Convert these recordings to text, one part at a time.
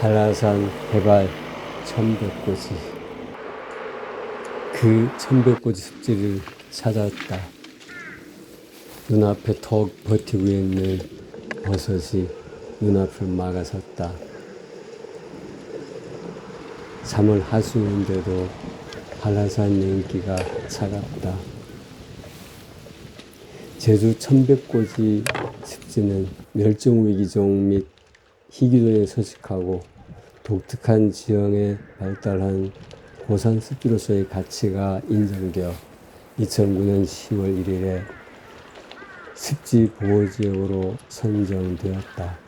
한라산 해발 1100고지 그 1100고지 습지를 찾았다. 눈앞에 턱 버티고 있는 버섯이 눈앞을 막아섰다. 3월 하수인데도 한라산 인기가 차갑다. 제주 천백고지 습지는 멸종위기종 및 희귀종에 서식하고 독특한 지형에 발달한 고산 습지로서의 가치가 인정되어 2009년 10월 1일에 습지 보호지역으로 선정되었다.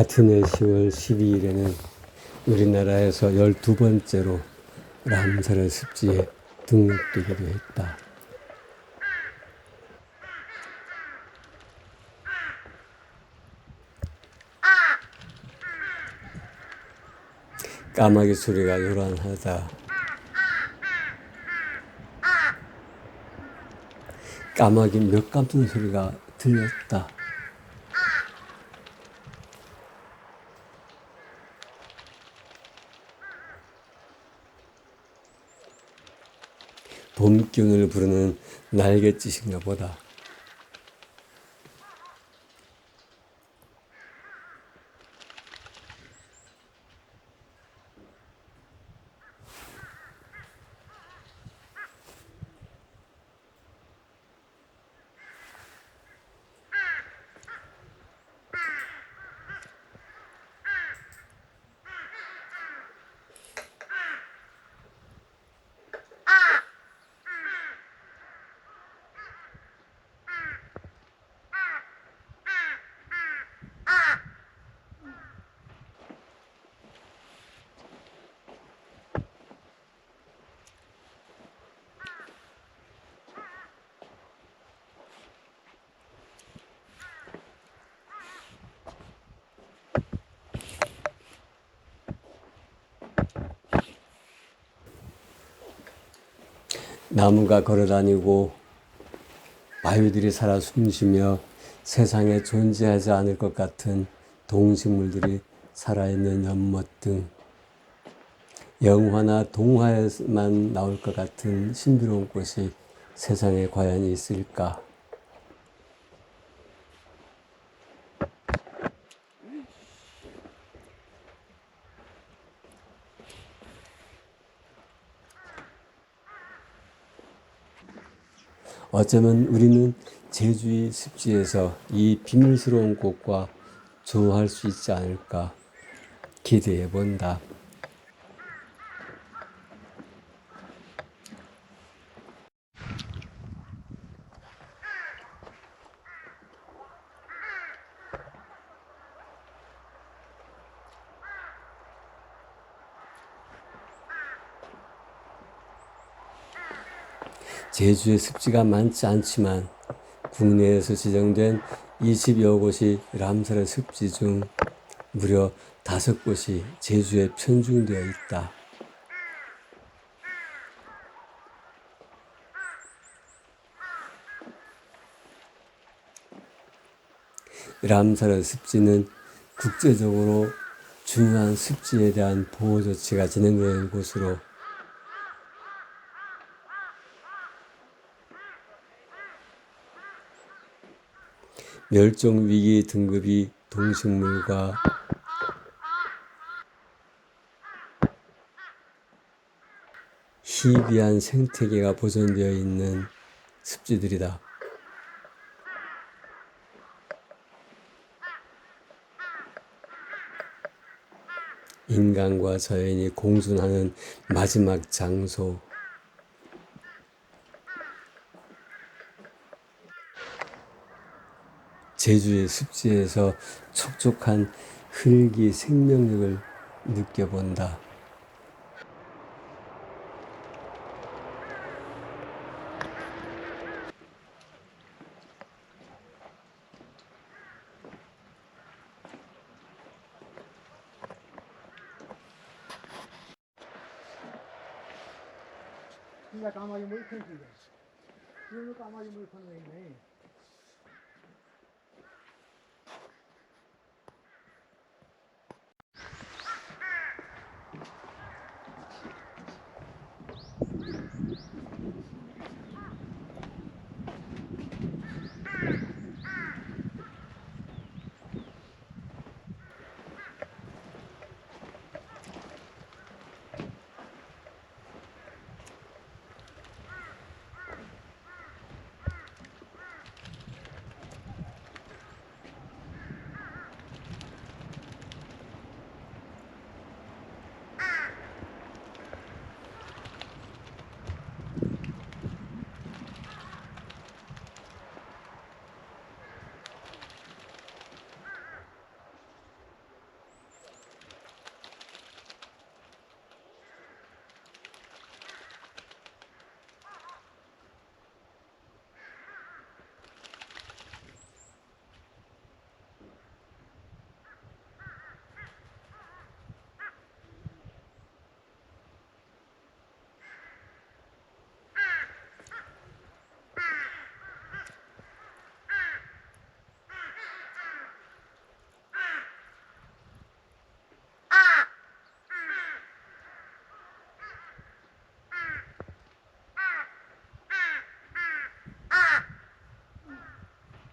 같은 해 10월 12일에는 우리나라에서 12번째로 람사르 습지에 등록되기도 했다. 까마귀 소리가 요란하다. 까마귀 몇 감ton 소리가 들렸다. 봄 기운을 부르는 날갯짓인가 보다. 나무가 걸어다니고 바위들이 살아 숨쉬며 세상에 존재하지 않을 것 같은 동식물들이 살아있는 연못 등 영화나 동화에만 나올 것 같은 신비로운 곳이 세상에 과연 있을까? 어쩌면 우리는 제주의 습지에서 이 비밀스러운 곳과 조화할 수 있지 않을까 기대해 본다. 제주의 습지가 많지 않지만 국내에서 지정된 20여 곳이 람사르 습지 중 무려 다섯 곳이 제주에 편중되어 있다. 람사르 습지는 국제적으로 중요한 습지에 대한 보호 조치가 진행되는 곳으로 멸종 위기 등급이 동식물과 희귀한 생태계가 보존되어 있는 습지들이다. 인간과 자연이 공존하는 마지막 장소. 제주의 습지에서 촉촉한 흙이 생명력을 느껴본다. 내가 가마지 물 펴는 거야. 이거 가마지 물 펴는 거네.